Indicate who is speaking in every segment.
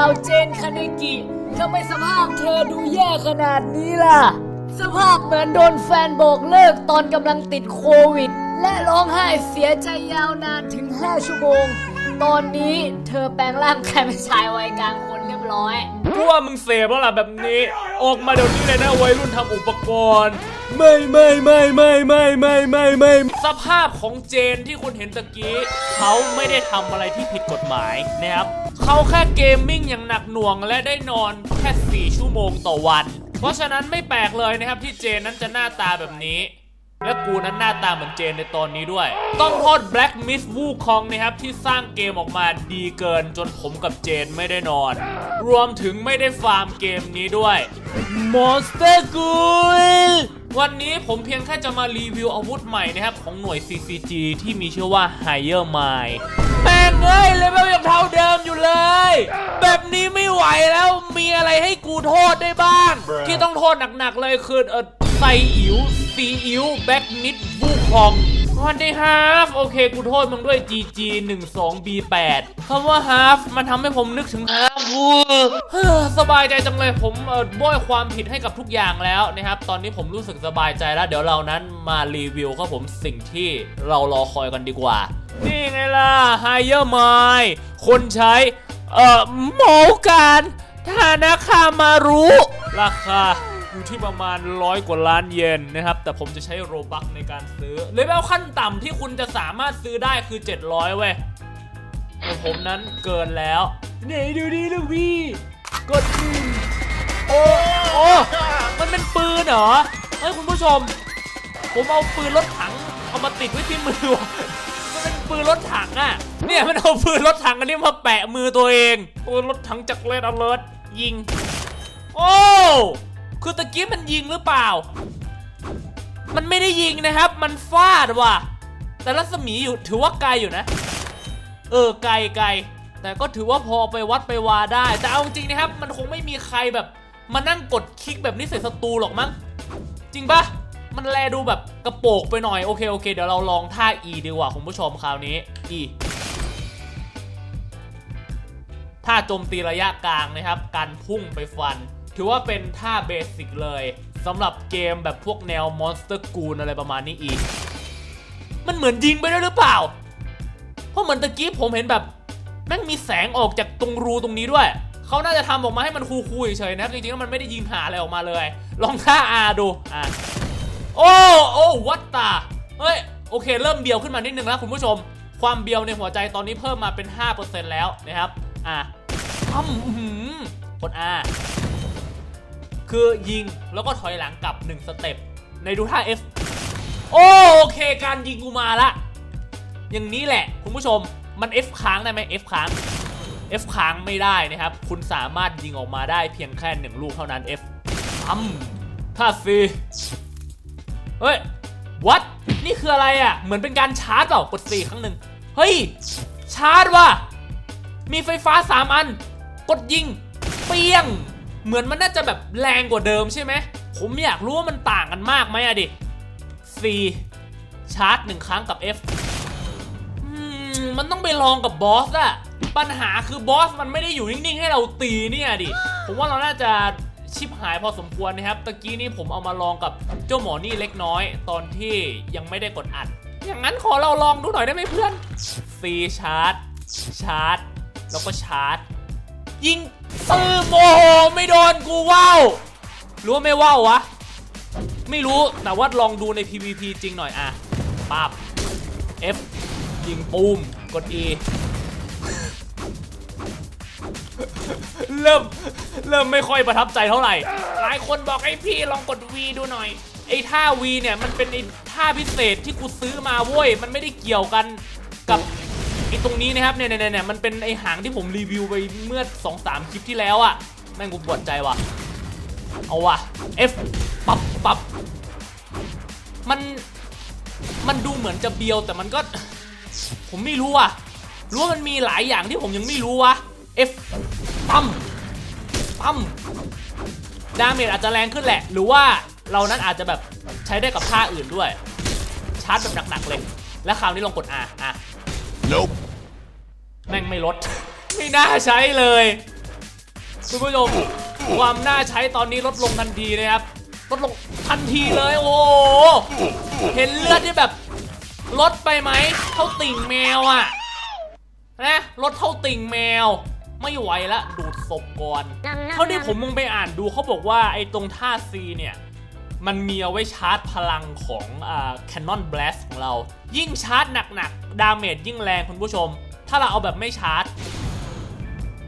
Speaker 1: เปล่าเจนคาเนกิทำไมสภาพเธอดูแย่ขนาดนี้ล่ะ สภาพเหมือนโดนแฟนบอกเลิกตอนกำลังติดโควิด และร้องไห้เสียใจยาวนานถึง 5 ชั่วโมง ตอนนี้เธอแปลงร่างกายเป็นชายวัยกลางคนเรียบร้อย
Speaker 2: กูว่ามึงเสพแล้วล่ะแบบนี้ ออกมาเดี๋ยวนี้เลยนะวัยรุ่นทำอุปกรณ์ ไม่ไม่ไม่ไม่ไม่ไม่ไม่ไม่สภาพของเจนที่คุณเห็นตะกี้ เขาไม่ได้ทำอะไรที่ผิดกฎหมายนะครับ เขาแค่เกมมิ่งอย่างหนักหน่วงและได้นอนแค่ 4 ชั่วโมงต่อวัน เพราะฉะนั้นไม่แปลกเลยนะครับที่เจนนั้นจะหน้าตาแบบนี้ และกูนั้นหน้าตาเหมือนเจนในตอนนี้ด้วย ต้องโทษ Black Miss Wukong นะครับที่สร้างเกมออกมาดีเกินจนผมกับเจนไม่ได้นอน รวมถึงไม่ได้ฟาร์มเกมนี้ด้วย Monster g u l วันนี้ผมเพียงแค่จะมารีวิวอาวุธใหม่นะครับของหน่วย CCG ที่มีชื่อว่า Higher Mind เอ้ยเลยไม่ยังเท่าเดิมอยู่เลย แบบนี้ไม่ไหวแล้วมีอะไรให้กูโทษได้บ้าง ที่ต้องโทษหนักๆเลยคือเออไซอิ๋วซีอิ๋วแบ็กมิดบูคองวันที่ฮาฟโอเค กูโทษมึงด้วย GG 1 2 B8 คำว่าฮาฟมันทำให้ผมนึกถึงฮาฟวูเฮ้อสบายใจจังเลยผมเออโบยความผิดให้กับทุกอย่างแล้วนะครับ ตอนนี้ผมรู้สึกสบายใจแล้ว เดี๋ยวเรานั้นมารีวิวครับผมสิ่งที่เรารอคอยกันดีกว่า นี่ไงล่ะ Higher Mind คนใช้ เอ่อโมการธนาคามารู้ราคาอยู่ที่ประมาณร้อยกว่าล้านเยนนะครับ แต่ผมจะใช้โรบัคในการซื้อเลเวลขั้นต่ำที่คุณจะสามารถซื้อได้คือ 700 เว้ยแต่ผมนั้นเกินแล้วไหนดูดิลูกพี่กดหนึ่งโอ้โอ้มันเป็นปืนเหรอ เฮ้ยคุณผู้ชม ผมเอาปืนรถถังเอามาติดไว้ที่มือ ปืนรถถังอะ เนี่ยมันเอาปืนรถถังอันนี้มาแปะมือตัวเอง ปืนรถถังจากเลดอเลิร์ยิง โอ้ คือตะกี้มันยิงหรือเปล่า มันไม่ได้ยิงนะครับ มันฟาดว่ะ แต่รัศมีอยู่ถือว่าไกลอยู่นะ เออไกลไกลแต่ก็ถือว่าพอไปวัดไปวาได้ แต่เอาจริงนะครับ มันคงไม่มีใครแบบ มานั่งกดคลิกแบบนี้ใส่ศัตรูหรอกมั้ง จริงปะ มันแลดูแบบกระโปกไปหน่อย โอเคโอเค เดี๋ยวเราลองท่า E ดีกว่าคุณผู้ชมคราวนี้ E ท่าโจมตีระยะกลางนะครับ การพุ่งไปฟัน ถือว่าเป็นท่าเบสิกเลยสำหรับเกมแบบพวกแนว Monster g o o n อะไรประมาณนี้อีก มันเหมือนยิงไปได้หรือเปล่า เพราะเหมือนตะกี้ผมเห็นแบบแม่งมีแสงออกจากตรงรูตรงนี้ด้วย เขาน่าจะทำออกมาให้มันคูลๆเฉยๆนะครับ จริงๆแล้วมันไม่ได้ยิงหาอะไรออกมาเลย ลองท่า R ดู อะ โอ้โอ้วัตตาเฮ้ยโอเค เริ่มเบียวขึ้นมานิดนึงแล้วคุณผู้ชม ความเบียวในหัวใจตอนนี้เพิ่มมาเป็น 5%แล้วนะครับ อะอ้ำอื้อหือกด R คือยิงแล้วก็ถอยหลังกลับ 1 สเต็ป ในดูท่า F โอ้โอเค การยิงกูมาละ อย่างนี้แหละ คุณผู้ชมมัน F ค้างได้ไหม F ค้าง F ค้างไม่ได้นะครับ คุณสามารถยิงออกมาได้เพียงแค่หนึ่งลูกเท่านั้น F อ้ำท่า C เฮ้ย what นี่คืออะไรอะ เหมือนเป็นการชาร์จเปล่ากด4ครั้งหนึ่งเฮ้ย ชาร์จว่ะ มีไฟฟ้า3อัน กดยิง เปียง เหมือนมันน่าจะแบบแรงกว่าเดิมใช่ไหม ผมอยากรู้ว่ามันต่างกันมากไหมอะดิ C ชาร์จหนึ่งครั้งกับ F อมมันต้องไปลองกับบอสอะปัญหาคือบอสมันไม่ได้อยู่นิ่งๆ ให้เราตีเนี่ยดิ ผมว่าเราน่าจะ ชิบหายพอสมควรนะครับ ตะกี้นี้ผมเอามาลองกับเจ้าหมอนี่เล็กน้อย ตอนที่ยังไม่ได้กดอัด อย่างนั้นขอเราลองดูหน่อยได้ไหมเพื่อน C ชาร์จ ชาร์จ แล้วก็ชาร์จ ยิงปืนโมโหไม่โดนกูว้าวรู้ว่าไม่ว้าววะ ไม่รู้แต่ว่าลองดูใน PVP จริงหน่อยอะปั๊บ F ยิงปูมกด E เริ่มเริ่มไม่ค่อยประทับใจเท่าไหร่ หลายคนบอกให้พี่ลองกด V ดูหน่อย ไอ้ท่า V เนี่ยมันเป็นไอ้ท่าพิเศษที่กูซื้อมาเว้ย มันไม่ได้เกี่ยวกันกับไอ้ตรงนี้นะครับเนี่ยเนี่ยเนี่ยมันเป็นไอ้หางที่ผมรีวิวไปเมื่อ 2-3 คลิปที่แล้วอะแม่งกูปวดใจว่ะ เอาว่ะ F ปับปับมันมันดูเหมือนจะเบียวแต่มันก็ ผมไม่รู้อะรู้ว่ามันมีหลายอย่างที่ผมยังไม่รู้วะ F ปั๊มปั๊มดาเมจอาจจะแรงขึ้นแหละ หรือว่าเรานั้นอาจจะแบบใช้ได้กับท่าอื่นด้วย ชาร์จแบบหนักๆเลย แล้วคราวนี้ลองกด R อะ
Speaker 3: Nope.
Speaker 2: แม่งไม่ลด ไม่น่าใช้เลยคุณผู้ชมความน่าใช้ตอนนี้ลดลงทันทีนะครับ ลดลงทันทีเลย โอ้โหเห็นเลือดที่แบบ ลดไปไหมเท่าติ่งแมวอะนะลดเท่าติ่งแมว ไม่ไหวละดูดศพก่อนเท่าที่ผมมึงไปอ่านดูเขาบอกว่าไอ้ตรงท่า C เนี่ย มันมีเอาไว้ชาร์จพลังของอ่า Canon Blast ของเรา ยิ่งชาร์จหนักๆ ดาเมจยิ่งแรงคุณผู้ชม ถ้าเราเอาแบบไม่ชาร์จ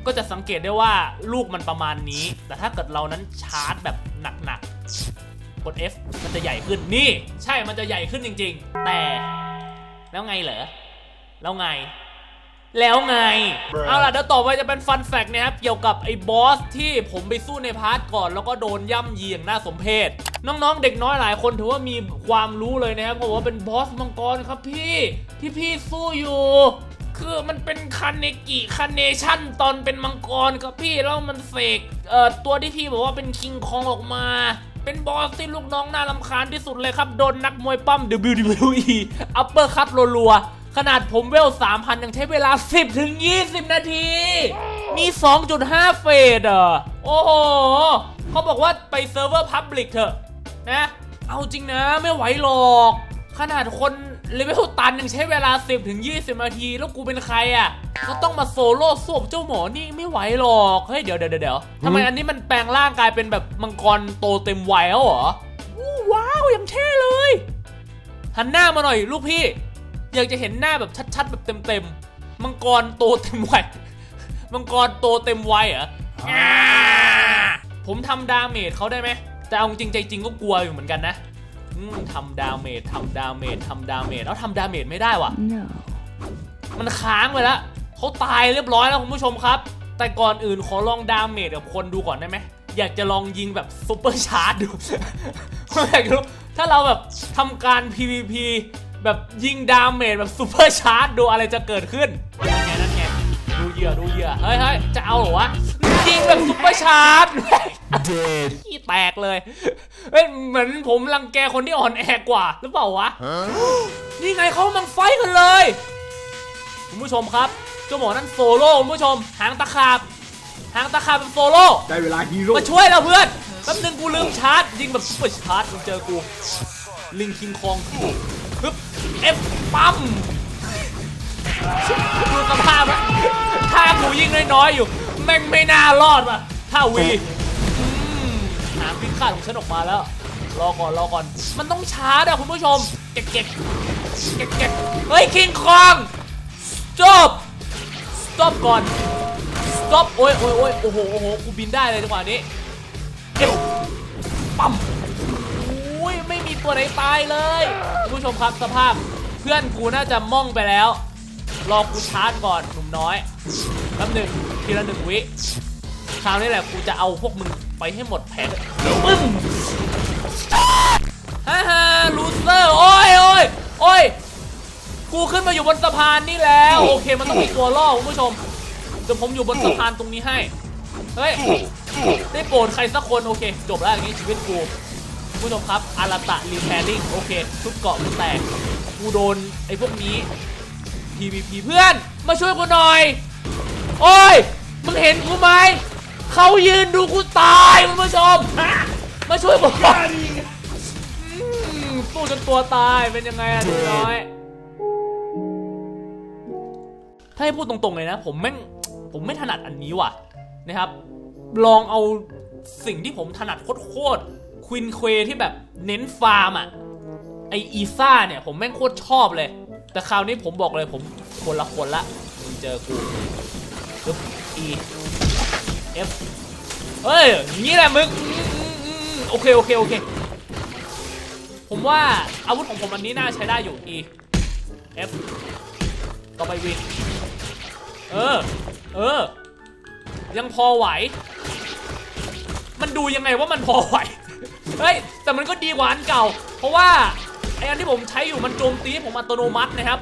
Speaker 2: ก็จะสังเกตได้ว่าลูกมันประมาณนี้ แต่ถ้าเกิดเรานั้นชาร์จแบบหนักๆ กด F มันจะใหญ่ขึ้นนี่ ใช่มันจะใหญ่ขึ้นจริง ๆ แต่แล้วไงเหรอแล้วไง แล้วไงเอาล่ะเดี๋ยวต่อไปจะเป็นฟันแฟกนะครับเกี่ยวกับไอ้บอสที่ผมไปสู้ในพาร์ทก่อน แล้วก็โดนย่ำยีอย่างน่าสมเพชน้องๆ เด็กน้อยหลายคนถือว่ามีความรู้เลยนะครับเพราะว่าเป็นบอสมังกรครับพี่ที่พี่สู้อยู่ คือมันเป็นคันเนกิคันเนชั่นตอนเป็นมังกรครับพี่แล้วมันเสกเอ่อตัวที่พี่บอกว่าเป็นคิงคองออกมา เป็นบอสที่ลูกน้องน่ารำคาญที่สุดเลยครับโดนนักมวยปั้ม WWE อัปเปอร์คัตรัวๆ ขนาดผมเวล 3,000 ยังใช้เวลา 10ถึง20 นาที มี 2.5 เฟสอะโอ้โหเขาบอกว่าไปเซิร์ฟเวอร์พับลิกเถอะนะ เอาจริงนะไม่ไหวหรอก ขนาดคนเลเวลตันยังใช้เวลา 10ถึง20 นาที แล้วกูเป็นใครอะก็ต้องมาโซโล่สวบเจ้าหมอนี่ไม่ไหวหรอก เฮ้ย เดี๋ยวเดี๋ยวเดี๋ยวทำไมอันนี้มันแปลงร่างกลายเป็นแบบมังกรโตเต็มวัยแล้วเหรออู้ว้าวอย่างเท่เลย หันหน้ามาหน่อยลูกพี่ อยากจะเห็นหน้าแบบชัดๆ แบบเต็มๆ มังกรโตเต็มวัย มังกรโตเต็มวัยเหรออ่าผมทำดาเมจเขาได้ไหม แต่เอาจริงใจจริงก็กลัวอยู่เหมือนกันนะอืมทำดาเมจทำดาเมจทำดาเมจแล้วทำดาเมจไม่ได้ว่ะ
Speaker 3: No.
Speaker 2: มันค้างไปแล้วเขาตายเรียบร้อยแล้วคุณผู้ชมครับ แต่ก่อนอื่นขอลองดาเมจกับคนดูก่อนได้ไหมอยากจะลองยิงแบบซุปเปอร์ชาร์จดูอยากรู้ถ้าเราแบบทำการ PVP แบบยิงดาเมจแบบซุปเปอร์ชาร์จดูอะไรจะเกิดขึ้นนั่นไงนั่นไงดูเหยื่อดูเหยื่อเฮ้ยเฮ้ยจะเอาเหรอวะยิงแบบซุปเปอร์ชาร์จ
Speaker 4: Dead.
Speaker 2: ขี้แตกเลยเฮ้ยเหมือนผมรังแกคนที่อ่อนแอกว่าหรือเปล่าวะนี่ไงเขากำลังไฟท์กันเลยคุณผู้ชมครับเจ้าหมอนั่นโซโล่คุณผู้ชมหางตะขาบหางตะขาบเป็นโซโล่
Speaker 4: ได้เวลาฮีโร่
Speaker 2: มาช่วยเราเพื่อนแป๊บนึงกูลืมชาร์จยิงแบบซุปเปอร์ชาร์จมึงเจอกูลิงคิงคอง ฮึบเอฟปั๊มดูสภาพอะถ้ากูยิงน้อยๆอยู่แม่งไม่น่ารอดว่ะถ้าวีอืมหางพิฆาตของฉันออกมาแล้ว รอก่อนรอก่อน มันต้องชาร์จอะคุณผู้ชม เก็กเก็กเก็กเก็กเฮ้ยคิงคองจบ stop ก่อน stop โอ้ยโอ้ยโอ้ยโอ้โหโอ้โหกูบินได้เลยจังหวะนี้เก็บปั๊มอุ้ยไม่มี ตัวไหนตายเลยคุณผู้ชมครับสภาพเพื่อนกูน่าจะม่องไปแล้ว รอกูชาร์จก่อนหนุ่มน้อยแป๊บหนึ่งทีละหนึ่งวิคราวนี้แหละกูจะเอาพวกมึงไปให้หมดแผงปึ้มฮ่าฮ่าลูเซอร์โอ้ยโอ้ยโอ้ยกูขึ้นมาอยู่บนสะพานนี่แล้ว โอเคมันต้องมีตัวล่อคุณผู้ชมเดี๋ยวผมอยู่บนสะพานตรงนี้ให้ เฮ้ย ได้โปรดใครสักคนโอเค จบแล้วอย่างนี้ชีวิตกู ผู้ชมครับอาราตะรีแพริ่งโอเคชุดเกาะมันแตก กูโดนไอ้พวกนี้ PVP เพื่อน มาช่วยกูหน่อย โอ้ย มึงเห็นกูไหม เขายืนดูกูตายคุณผู้ชม มาช่วยผมสู้จนตัวตายเป็นยังไงอะดูน้อย ถ้าให้พูดตรงๆเลยนะ ผมแม่งผมไม่ถนัดอันนี้ว่ะนะครับ ลองเอาสิ่งที่ผมถนัดโคตร ควินเควที่แบบเน้นฟาร์มอะไออีซ่าเนี่ย ผมแม่งโคตรชอบเลย แต่คราวนี้ผมบอกเลยผมคนละคนละมึงเจอกูปึ๊บ E F เฮ้ยอย่างนี้แหละมึงโอเค โอเค โอเค ผมว่าอาวุธของผมอันนี้น่าใช้ได้อยู่ E F ต่อไปวินเออ เออ ยังพอไหว มันดูยังไงว่ามันพอไหว เฮ้ย แต่มันก็ดีกว่าอันเก่า เพราะว่าไออันที่ผมใช้อยู่มันโจมตีผมอัตโนมัตินะครับ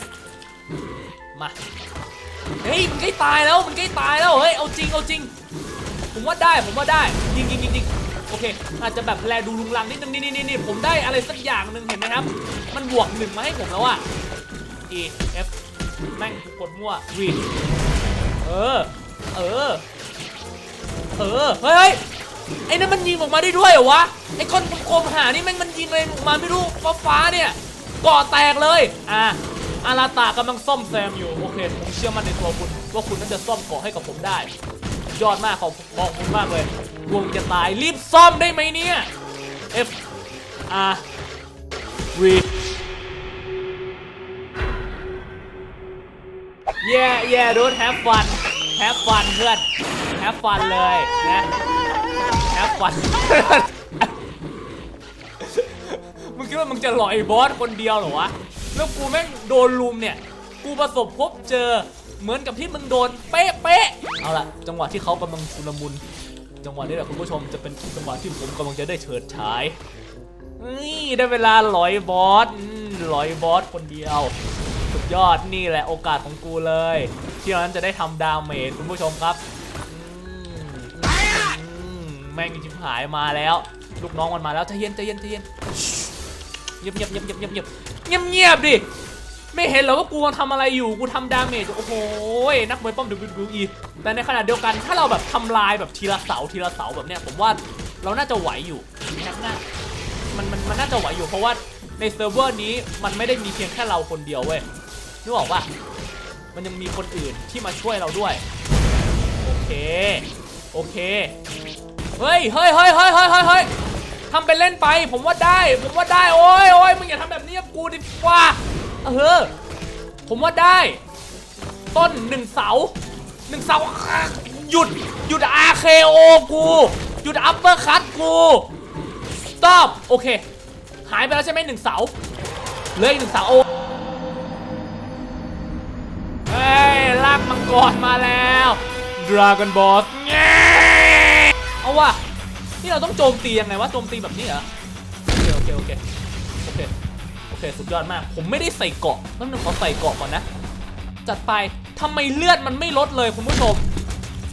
Speaker 2: F มา เฮ้ย มันใกล้ตายแล้ว มันใกล้ตายแล้ว เฮ้ย เอาจริง เอาจริง ผมว่าได้ ผมว่าได้ ยิงยิงยิงยิงโอเค อาจจะแบบแลดูลุงลังนิดนึง นี่นี่นี่ผมได้อะไรสักอย่างหนึ่งเห็นไหมครับ มันบวกหนึ่งมาให้ผมแล้วอะ E F แม่งกูกดมั่ว V เออ เออ เออ เฮ้ย ไอ้นั่นมันยิงออกมาได้ด้วยเหรอวะไอ้ก้อนกลมหานี่แม่งมันยิงอะไรออกมาไม่รู้ฟ้าฟ้าเนี่ยก่อแตกเลยอะอาราตากำลังซ่อมแซมอยู่โอเคผมเชื่อมั่นในตัวคุณว่าคุณนั้นจะซ่อมเกาะให้กับผมได้ ยอดมากขอบขอบคุณมากเลยวงจะตายรีบซ่อมได้ไหมเนี่ย F R V แย่แย่ดูแฮปฟันแฮปฟันเพื่อนแฮปฟันเลยนะ แฮปฟันมึงคิดว่ามึงจะหลอยบอสคนเดียวเหรอวะ แล้วกูแม่งโดนลุมเนี่ย กูประสบพบเจอเหมือนกับที่มึงโดนเป๊ะเป๊ะเอาล่ะ จังหวะที่เขากำลังชุลมุน จังหวะนี้แหละคุณผู้ชมจะเป็นจังหวะที่ผมกำลังจะได้เฉิดฉายนี่ได้เวลาหลอยบอสหลอยบอสคนเดียว สุดยอดนี่แหละโอกาสของกูเลย ที่เรานั้นจะได้ทำดาเมจคุณผู้ชมครับ แม่งชิบหายมาแล้ว ลูกน้องมันมาแล้วใจเย็นใจเย็นใจเย็นเงียบเงียบเงียบเงียบเงียบเงียบเงียบเงียบดิไม่เห็นเหรอว่ากูกำลังทำอะไรอยู่กูทำดาเมจอยู่โอ้โหนักมวยป้อม WWE แต่ในขณะเดียวกันถ้าเราแบบทำลายแบบทีละเสาทีละเสาแบบเนี้ยผมว่าเราน่าจะไหวอยู่นะครับน่ามันมันมันน่าจะไหวอยู่เพราะว่าในเซิร์ฟเวอร์นี้มันไม่ได้มีเพียงแค่เราคนเดียวเว้ยนึกออกปะมันยังมีคนอื่นที่มาช่วยเราด้วย โอเค โอเค เฮ้ยเฮ้ยเฮ้ยเฮ้ยเฮ้ยเฮ้ยเฮ้ยทำเป็นเล่นไป ผมว่าได้ ผมว่าได้ โอ้ยโอ้ยมึงอย่าทำแบบนี้กับกูดิกว่าเออผมว่าได้ ต้นหนึ่งเสาหนึ่งเสาหยุด หยุด RKO กู หยุดอัปเปอร์คัตกู stop โอเค หายไปแล้วใช่ไหมหนึ่งเสาเหลืออีกหนึ่งเสาโอ้เฮ้ยลากมังกรมาแล้ว Dragon Ball แงาว่ะนี่เราต้องโจมตียังไงวะโจมตีแบบนี้เหรอโอเคโอเคโอเคโอเคโอเคสุดยอดมาก ผมไม่ได้ใส่เกาะนั่นนึงขอใส่เกาะก่อนนะ จัดไปทำไมเลือดมันไม่ลดเลยคุณผู้ชม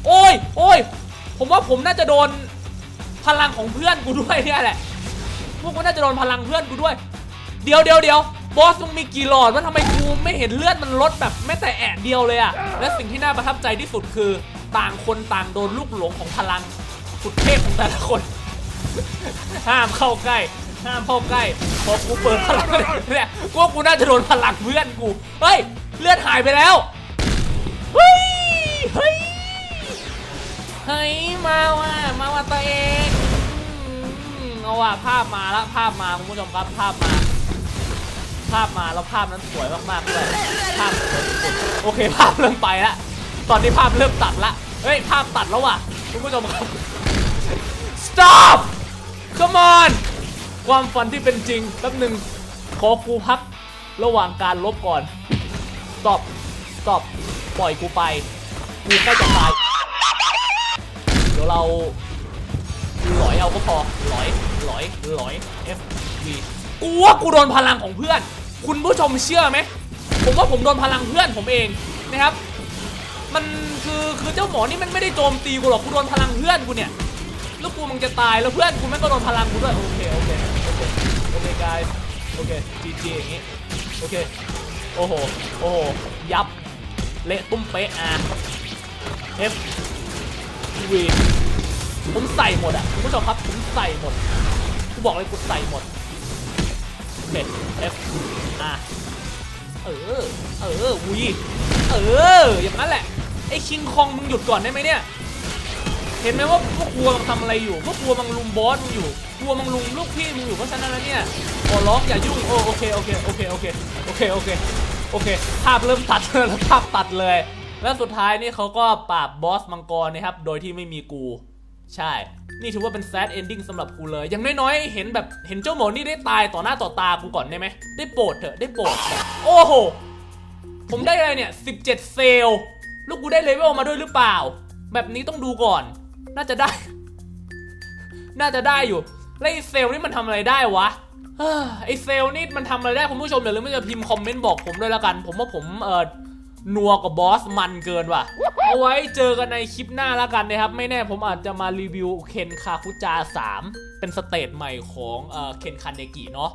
Speaker 2: โอ้ยโอ้ยผมว่าผมน่าจะโดนพลังของเพื่อนกูด้วยเนี่ยแหละพวกกูน่าจะโดนพลังเพื่อนกูด้วย เดี๋ยวเดี๋ยวเดี๋ยวบอสมึงมีกี่หลอดว่าทำไมกูไม่เห็นเลือดมันลดแบบแม้แต่แอะเดียวเลยอะและสิ่งที่น่าประทับใจที่สุดคือ ต่างคนต่างโดนลูกหลงของพลัง สุดเทพของแต่ละคน ห้ามเข้าใกล้ ห้ามเข้าใกล้พอกูเปิดพลังเนี่ยกูว่ากูน่าจะโดนพลังเพื่อนกู เฮ้ย เลือดหายไปแล้ว เฮ้ย เฮ้ย เฮ้ย มาว่ะ มาว่ะตัวเองเอาว่ะภาพมาแล้วภาพมาคุณผู้ชมครับภาพมา ภาพมาแล้วภาพนั้นสวยมากๆด้วยภาพโอเคภาพเริ่มไปละตอนนี้ภาพเริ่มตัดละ เฮ้ย ภาพตัดแล้วว่ะ คุณผู้ชมครับ stop come on ความฝันที่เป็นจริงแป๊บหนึ่งขอกูพักระหว่างการลบก่อน stop stop ปล่อยกูไป กูใกล้จะตาย เดี๋ยวเราหลอยเอาก็พอหลอยหลอยหลอย F V กูว่ากูโดนพลังของเพื่อน คุณผู้ชมเชื่อไหม ผมว่าผมโดนพลังเพื่อนผมเองนะครับ มันคือคือเจ้าหมอนี่มันไม่ได้โจมตีกูหรอกกูโดนพลังเพื่อนกูเนี่ยแล้วกูมันจะตายแล้วเพื่อนกูแม่งก็โดนพลังกูด้วยโอเคโอเคโอเคโอเค guys โอเค GG อย่างงี้โอเคโอ้โหโอ้โหยับเละตุ้มเป๊ะอะ F V ผมใส่หมดอะคุณผู้ชมครับผมใส่หมดกูบอกเลยกูใส่หมดเบ็ด F R เออ เออวีเออ อย่างนั้นแหละ ไอ้คิงคองมึงหยุดก่อนได้ไหมเนี่ย เห็นไหมว่าพวกกลัวมันทำอะไรอยู่ พวกกลัวมันลุมบอสมึงอยู่ กลัวมันลุมลูกพี่มึงอยู่ เพราะฉะนั้นแล้วเนี่ยขอร้องอย่ายุ่ง โอโอเค โอเค โอเค โอเค โอเค โอเค โอเค ภาพเริ่มตัดแล้วภาพตัดเลย แล้วสุดท้ายนี่เขาก็ปราบบอสมังกรนะครับ โดยที่ไม่มีกู ใช่ นี่ถือว่าเป็น sad ending สำหรับกูเลย อย่างน้อยๆ เห็นแบบเห็นเจ้าหมอนี่ได้ตายต่อหน้าต่อตากูก่อนได้ไหม ได้โปรดเถอะ ได้โปรด โอ้โห ผมได้อะไรเนี่ย 17 เซลล์ลูกกูได้เลเวลมาด้วยหรือเปล่า แบบนี้ต้องดูก่อน น่าจะได้ น่าจะได้อยู่ แล้วไอ้เซลล์นี่มันทำอะไรได้วะไอ้เซลล์นี่มันทำอะไรได้คุณผู้ชมเดี๋ยวลืมไม่จะพิมพ์คอมเมนต์บอกผมด้วยล้วกัน ผมว่าผมเออ นัวกับบอสมันเกินว่ะ เอาไว้เจอกันในคลิปหน้าแล้วกันนะครับ ไม่แน่ผมอาจจะมารีวิวเคนคาคุจา 3 เป็นสเตจใหม่ของเออเคนคันเดกิเนาะ